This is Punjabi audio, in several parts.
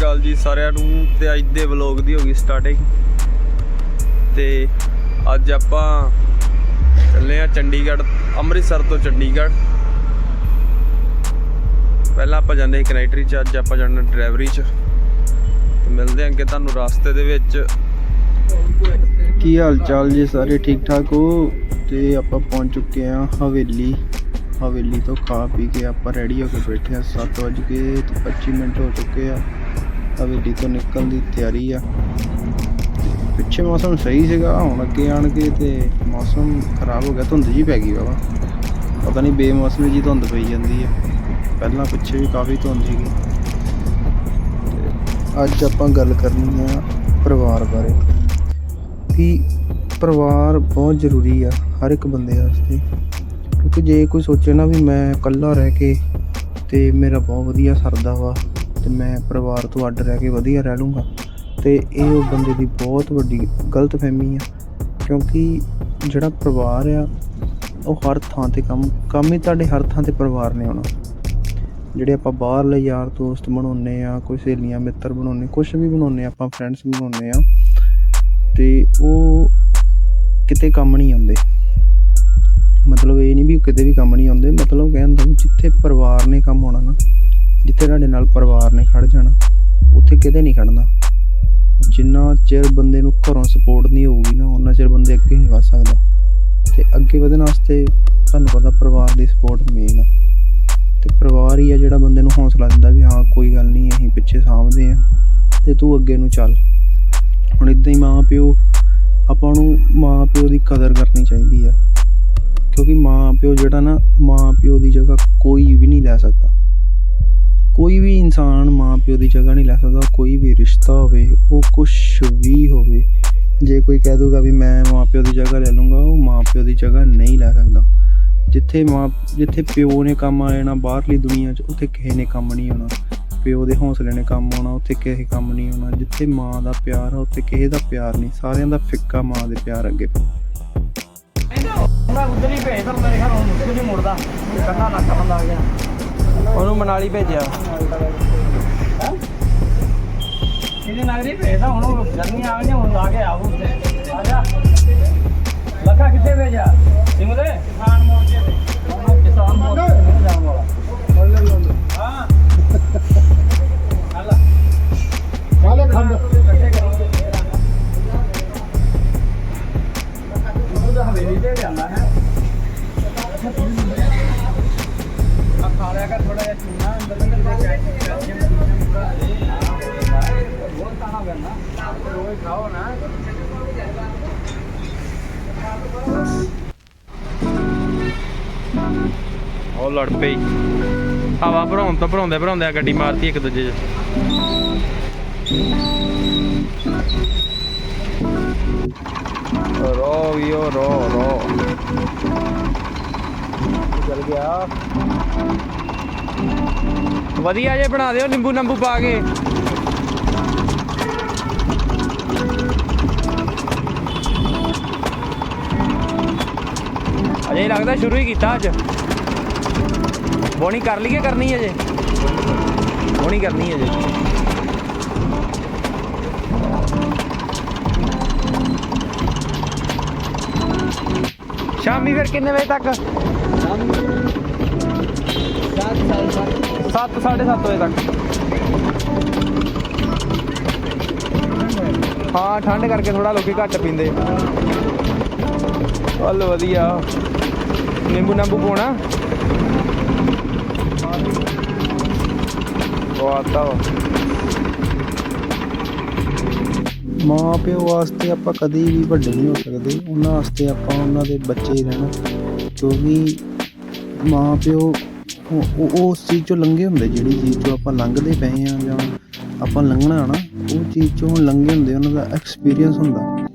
ਸਤਿ ਅਕਾਲ ਜੀ ਸਾਰਿਆਂ ਨੂੰ ਤੇ ਅੱਜ ਦੇ ਵਲੌਗ ਦੀ ਹੋ ਗਈ ਸਟਾਰਟਿੰਗ ਤੇ ਅੱਜ ਆਪਾਂ ਚੱਲੇ ਆ ਚੰਡੀਗੜ੍ਹ, ਅੰਮ੍ਰਿਤਸਰ ਤੋਂ ਚੰਡੀਗੜ੍ਹ। ਪਹਿਲਾਂ ਆਪਾਂ ਜਾਂਦੇ ਸੀ ਕਨੈਕਟਰੀ ਚ, ਅੱਜ ਆਪਾਂ ਜਾਣਾ ਡਰਾਈਵਰੀ ਚ। ਤੇ ਮਿਲਦੇ ਆਂ ਕਿ ਤੁਹਾਨੂੰ ਰਸਤੇ ਦੇ ਵਿੱਚ। ਕੀ ਹਾਲ ਚਾਲ ਜੀ ਸਾਰੇ? ਠੀਕ ਠਾਕ ਹੋ? ਤੇ ਆਪਾਂ ਪਹੁੰਚ ਚੁੱਕੇ ਆ ਹਵੇਲੀ। ਹਵੇਲੀ ਤੋਂ ਖਾ ਪੀ ਕੇ ਆਪਾਂ ਰੈਡੀ ਹੋ ਕੇ ਬੈਠੇ ਆ 7 ਵਜੇ ਕੇ ਤੇ 25 ਮਿੰਟ ਹੋ ਚੁੱਕੇ ਆ। ਹਵੇਲੀ ਤੋਂ ਨਿਕਲਣ ਦੀ ਤਿਆਰੀ ਆ। ਪਿੱਛੇ ਮੌਸਮ ਸਹੀ ਸੀਗਾ, ਹੁਣ ਅੱਗੇ ਆਣ ਕੇ ਤੇ ਮੌਸਮ ਖਰਾਬ ਹੋ ਗਿਆ, ਧੁੰਦ ਜੀ ਪੈ ਗਈ ਬਾਬਾ। ਪਤਾ ਨਹੀਂ ਬੇਮੌਸਮੀ ਜੀ ਧੁੰਦ ਪਈ ਜਾਂਦੀ ਹੈ ਪਹਿਲਾਂ ਪਿੱਛੇ ਵੀ ਕਾਫੀ ਧੁੰਦ ਸੀਗੀ। ਅੱਜ ਆਪਾਂ ਗੱਲ ਕਰਨੀ ਆ ਪਰਿਵਾਰ ਬਾਰੇ। ਕਿ ਪਰਿਵਾਰ ਬਹੁਤ ਜ਼ਰੂਰੀ ਆ ਹਰ ਇੱਕ ਬੰਦੇ ਵਾਸਤੇ। ਕਿਉਂਕਿ ਜੇ ਕੋਈ ਸੋਚੇ ਨਾ ਵੀ ਮੈਂ ਇਕੱਲਾ ਰਹਿ ਕੇ ਤੇ ਮੇਰਾ ਬਹੁਤ ਵਧੀਆ ਸਰਦਾ ਵਾ ਤੇ ਮੈਂ ਪਰਿਵਾਰ ਤੋਂ ਅੱਡ ਰਹਿ ਕੇ ਵਧੀਆ ਰਹਿ ਲੂੰਗਾ। ਤੇ ਇਹ ਉਹ ਬੰਦੇ ਦੀ ਬਹੁਤ ਵੱਡੀ ਗਲਤਫਹਿਮੀ ਆ, ਕਿਉਂਕਿ ਜਿਹੜਾ ਪਰਿਵਾਰ ਆ, ਉਹ ਹਰ ਥਾਂ ਤੇ ਕੰਮ ਕੰਮ ਹੀ ਤੁਹਾਡੇ ਹਰ ਥਾਂ ਤੇ ਪਰਿਵਾਰ ਨੇ ਆਉਣਾ। ਜਿਹੜੇ ਆਪਾਂ ਬਾਹਰਲੇ ਯਾਰ ਦੋਸਤ ਬਣਾਉਂਦੇ ਆ, ਕੋਈ ਸਹੇਲੀਆਂ, ਮਿੱਤਰ ਬਣਾਉਂਦੇ ਕੁਝ ਵੀ ਬਣਾਉਂਦੇ ਆ, ਆਪਾਂ ਫਰੈਂਡਸ ਬਣਾਉਂਦੇ ਆ, ਤੇ ਉਹ ਕਿਤੇ ਕੰਮ ਨਹੀਂ ਆਉਂਦੇ। ਮਤਲਬ ਇਹ ਨਹੀਂ ਵੀ ਕਿਤੇ ਵੀ ਕੰਮ ਨਹੀਂ ਆਉਂਦੇ, ਮਤਲਬ ਕਹਿੰਦਾ ਵੀ ਜਿੱਥੇ ਪਰਿਵਾਰ ਨੇ ਕੰਮ ਆਉਣਾ ਨਾ ਜਿੱਥੇ ਤੁਹਾਡੇ ਨਾਲ ਪਰਿਵਾਰ ਨੇ ਖੜ ਜਾਣਾ, ਉੱਥੇ ਕਿਤੇ ਨਹੀਂ ਖੜਨਾ ਜਿੰਨਾ ਚਿਰ ਬੰਦੇ ਨੂੰ ਘਰੋਂ ਸਪੋਰਟ ਨਹੀਂ ਹੋਊਗੀ ਨਾ ਉਹਨਾਂ ਚਿਰ ਬੰਦੇ ਅੱਗੇ ਨਹੀਂ ਵਧ ਸਕਦਾ। ਤੇ ਅੱਗੇ ਵਧਣ ਵਾਸਤੇ ਤੁਹਾਨੂੰ ਪਤਾ ਪਰਿਵਾਰ ਦੀ ਸਪੋਰਟ ਮੇਨ ਆ। ਤੇ ਪਰਿਵਾਰ ਹੀ ਆ ਜਿਹੜਾ ਬੰਦੇ ਨੂੰ ਹੌਸਲਾ ਦਿੰਦਾ ਵੀ ਹਾਂ, ਕੋਈ ਗੱਲ ਨਹੀਂ, ਅਸੀਂ ਪਿੱਛੇ ਸਾਂਭਦੇ ਆ ਤੇ ਤੂੰ ਅੱਗੇ ਨੂੰ ਚੱਲ। ਹੁਣ ਇਦਾਂ ਹੀ ਮਾਂ ਪਿਓ ਆਪਾਂ ਨੂੰ ਮਾਂ ਪਿਓ ਦੀ ਕਦਰ ਕਰਨੀ ਚਾਹੀਦੀ ਆ। ਕਿਉਂਕਿ ਮਾਂ ਪਿਓ ਜਿਹੜਾ ਨਾ ਮਾਂ ਪਿਓ ਦੀ ਜਗ੍ਹਾ ਕੋਈ ਵੀ ਨਹੀਂ ਲੈ ਸਕਦਾ। ਕੋਈ ਵੀ ਇਨਸਾਨ ਮਾਂ ਪਿਓ ਦੀ ਜਗ੍ਹਾ ਨਹੀਂ ਲੈ ਸਕਦਾ, ਕੋਈ ਵੀ ਰਿਸ਼ਤਾ ਹੋਵੇ, ਉਹ ਕੁਛ ਵੀ ਹੋਵੇ। ਜੇ ਕੋਈ ਕਹਿ ਦੂਗਾ ਵੀ ਮੈਂ ਮਾਂ ਪਿਓ ਦੀ ਜਗ੍ਹਾ ਲੈ ਲੂੰਗਾ, ਉਹ ਮਾਂ ਪਿਓ ਦੀ ਜਗ੍ਹਾ ਨਹੀਂ ਲੈ ਸਕਦਾ। ਜਿੱਥੇ ਮਾਂ, ਜਿੱਥੇ ਪਿਓ ਨੇ ਕੰਮ ਆ ਜਾਣਾ ਬਾਹਰਲੀ ਦੁਨੀਆ 'ਚ, ਉੱਥੇ ਕਿਸੇ ਨੇ ਕੰਮ ਨਹੀਂ ਆਉਣਾ। ਪਿਓ ਦੇ ਹੌਸਲੇ ਨੇ ਕੰਮ ਆਉਣਾ, ਉੱਥੇ ਕਿਸੇ ਕੰਮ ਨਹੀਂ ਆਉਣਾ। ਜਿੱਥੇ ਮਾਂ ਦਾ ਪਿਆਰ ਆ, ਉੱਥੇ ਕਿਸੇ ਦਾ ਪਿਆਰ ਨਹੀਂ। ਸਾਰਿਆਂ ਦਾ ਫਿੱਕਾ ਮਾਂ ਦੇ ਪਿਆਰ ਅੱਗੇ। ਮੈਂ ਉਧਰ ਹੀ ਭੇਜ ਪਰ ਮੇਰੇ ਘਰ ਹੁਣ ਮੁੜਦਾ। ਕੰਨਾ ਨੱਕ ਬੰਦਾ ਆ ਗਿਆ। ਉਹਨੂੰ ਮਨਾਲੀ ਭੇਜਿਆ। ਇਹਦੇ ਹੀ ਭੇਜਦਾ ਹੁਣ ਉਹ ਗਰਮੀ ਆ ਗਈ ਹੁਣ ਲਾ ਕੇ ਆਉ ਉੱਤੇ ਆ ਜਾ। ਲੱਗਾ ਕਿੱਥੇ ਭੇਜਿਆ? ਸਿਮਲੇ? ਕਿਸਾਨ ਮੋਰਚੇ ਤੇ। ਕਿਸਾਨ ਮੋਰਚੇ ਤੇ ਜਾਣ ਵਾਲਾ। ਹਾਂ। ਹਲਾ ਕਾਲੇ ਖੰਡ। ਇਕੱਠੇ ਕਰਾਂਗੇ ਉਹ ਤਾਂ ਹਵੇਲੀ ਤੇ ਜਾਂਦਾ ਹੈ। ਉਹ ਲੜ ਪਈ। ਹਵਾ ਭਰਾਉਣ ਤੋਂ ਭਰਾਉਂਦੇ ਭਰਾਉਂਦੇ ਆ ਗੱਡੀ ਮਾਰਤੀ ਇੱਕ ਦੂਜੇ 'ਚ। ਰੋ ਵੀ ਉਹ ਰੋ ਰੋ। ਚਲ ਗਿਆ। ਵਧੀਆ ਜੇ ਬਣਾ ਦਿਓ, ਨਿੰਬੂ ਨੰਬੂ ਪਾ ਕੇ। ਅਜੇ ਲੱਗਦਾ ਸ਼ੁਰੂ ਹੀ ਕੀਤਾ ਅੱਜ। ਬੋਣੀ ਕਰ ਲਈਏ ਕਰਨੀ ਅਜੇ। ਬੋਣੀ ਕਰਨੀ ਅਜੇ। ਸ਼ਾਮੀ ਫਿਰ ਕਿੰਨੇ ਵਜੇ ਤੱਕ? 7 7:30 ਵਜੇ ਤੱਕ। ਹਾਂ, ਠੰਡ ਕਰਕੇ ਥੋੜਾ ਲੋਕੀ ਘੱਟ ਪੀਂਦੇ। ਚੱਲ ਵਧੀਆ। ਨਿੰਬੂ ਨੰਬੂ ਪਾਉਣਾ? ਉਹ ਮਾਂ ਪਿਓ ਵਾਸਤੇ ਆਪਾਂ ਕਦੇ ਵੀ ਵੱਡੇ ਨਹੀਂ ਹੋ ਸਕਦੇ। ਉਹਨਾਂ ਵਾਸਤੇ ਆਪਾਂ ਉਹਨਾਂ ਦੇ ਬੱਚੇ ਹੀ ਰਹਿਣਾ। ਕਿਉਂਕਿ ਮਾਂ ਪਿਓ ਉਸ ਚੀਜ਼ ਚੋਂ ਲੰਘੇ ਹੁੰਦੇ, ਜਿਹੜੀ ਚੀਜ਼ ਚੋਂ ਆਪਾਂ ਲੰਘਦੇ ਪਏ ਆ ਜਾਂ ਆਪਾਂ ਲੰਘਣਾ ਨਾ, ਉਹ ਚੀਜ਼ ਚੋਂ ਲੰਘੇ ਹੁੰਦੇ, ਉਹਨਾਂ ਦਾ ਐਕਸਪੀਰੀਅੰਸ ਹੁੰਦਾ।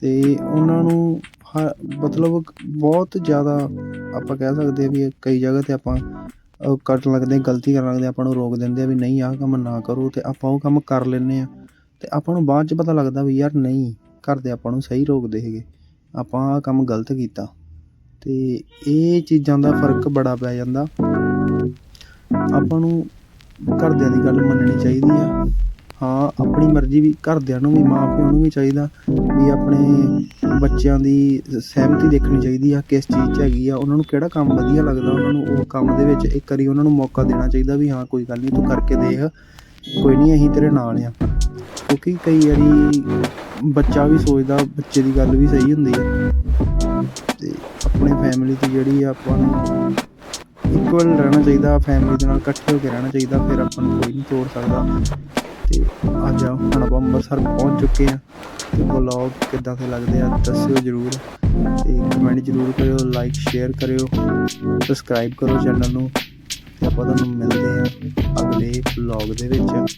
ਤੇ ਉਹਨਾਂ ਨੂੰ ਹ- ਮਤਲਬ ਬਹੁਤ ਜ਼ਿਆਦਾ ਆਪਾਂ ਕਹਿ ਸਕਦੇ ਆ ਵੀ ਕਈ ਜਗ੍ਹਾ ਤੇ ਆਪਾਂ ਕੱਟ ਲੱਗਦੇ, ਗਲਤੀ ਕਰਨ ਲੱਗਦੇ, ਆਪਾਂ ਨੂੰ ਰੋਕ ਦਿੰਦੇ ਆ ਵੀ ਨਹੀਂ, ਆਹ ਕੰਮ ਨਾ ਕਰੋ ਤੇ ਆਪਾਂ ਉਹ ਕੰਮ ਕਰ ਲੈਂਦੇ ਆ ਤੇ ਆਪਾਂ ਨੂੰ ਬਾਅਦ ਚ ਪਤਾ ਲੱਗਦਾ ਵੀ ਯਾਰ ਨਹੀਂ ਘਰ ਦੇ ਆਪਾਂ ਨੂੰ ਸਹੀ ਰੋਕਦੇ ਹੈਗੇ। ਆਪਾਂ ਆਹ ਕੰਮ ਗਲਤ ਕੀਤਾ। ਤੇ ਇਹ ਚੀਜ਼ਾਂ ਦਾ ਫ਼ਰਕ ਬੜਾ ਪੈ ਜਾਂਦਾ। ਆਪਾਂ ਨੂੰ ਘਰਦਿਆਂ ਦੀ ਗੱਲ ਮੰਨਣੀ ਚਾਹੀਦੀ ਆ। ਹਾਂ, ਆਪਣੀ ਮਰਜ਼ੀ ਵੀ ਘਰਦਿਆਂ ਨੂੰ ਵੀ ਮਾਂ ਪਿਓ ਨੂੰ ਵੀ ਚਾਹੀਦਾ ਵੀ ਆਪਣੇ ਬੱਚਿਆਂ ਦੀ ਸਹਿਮਤੀ ਦੇਖਣੀ ਚਾਹੀਦੀ ਆ ਕਿਸ ਚੀਜ਼ 'ਚ ਹੈਗੀ ਆ। ਉਹਨਾਂ ਨੂੰ ਕਿਹੜਾ ਕੰਮ ਵਧੀਆ ਲੱਗਦਾ, ਉਹਨਾਂ ਨੂੰ ਉਹ ਕੰਮ ਦੇ ਵਿੱਚ ਇੱਕ ਵਾਰੀ ਉਹਨਾਂ ਨੂੰ ਮੌਕਾ ਦੇਣਾ ਚਾਹੀਦਾ ਵੀ ਹਾਂ, ਕੋਈ ਗੱਲ ਨਹੀਂ, ਤੂੰ ਕਰਕੇ ਦੇਖ। ਕੋਈ ਨਹੀਂ, ਅਸੀਂ ਤੇਰੇ ਨਾਲ ਆ। ਕਿਉਂਕਿ ਕਈ ਵਾਰੀ ਬੱਚਾ ਵੀ ਸੋਚਦਾ, ਬੱਚੇ ਦੀ ਗੱਲ ਵੀ ਸਹੀ ਹੁੰਦੀ ਆ। ਤੇ ਫੈਮਿਲੀ ਦੀ ਜਿਹੜੀ ਆ ਆਪਾਂ ਨੂੰ ਇਕੁਅਲ ਰਹਿਣਾ ਚਾਹੀਦਾ ਫੈਮਿਲੀ ਦੇ ਨਾਲ ਇਕੱਠੇ ਹੋ ਕੇ ਰਹਿਣਾ ਚਾਹੀਦਾ, ਫਿਰ ਆਪਾਂ ਨੂੰ ਕੋਈ ਨਹੀਂ ਤੋੜ ਸਕਦਾ। ਤੇ ਅੱਜ ਹੁਣ ਆਪਾਂ ਅੰਮ੍ਰਿਤਸਰ ਪਹੁੰਚ ਚੁੱਕੇ ਆ ਤੇ ਵਲੌਗ ਕਿੱਦਾਂ ਦੇ ਲੱਗਦੇ ਆ, ਦੱਸਿਓ ਜਰੂਰ। ਤੇ ਕਮੈਂਟ ਜਰੂਰ ਕਰਿਓ ਲਾਈਕ ਸ਼ੇਅਰ ਕਰਿਓ ਸਬਸਕ੍ਰਾਈਬ ਕਰੋ ਚੈਨਲ ਨੂੰ। ਤੇ ਆਪਾਂ ਤੁਹਾਨੂੰ ਮਿਲਦੇ ਆ ਅਗਲੇ ਵਲੌਗ ਦੇ ਵਿੱਚ।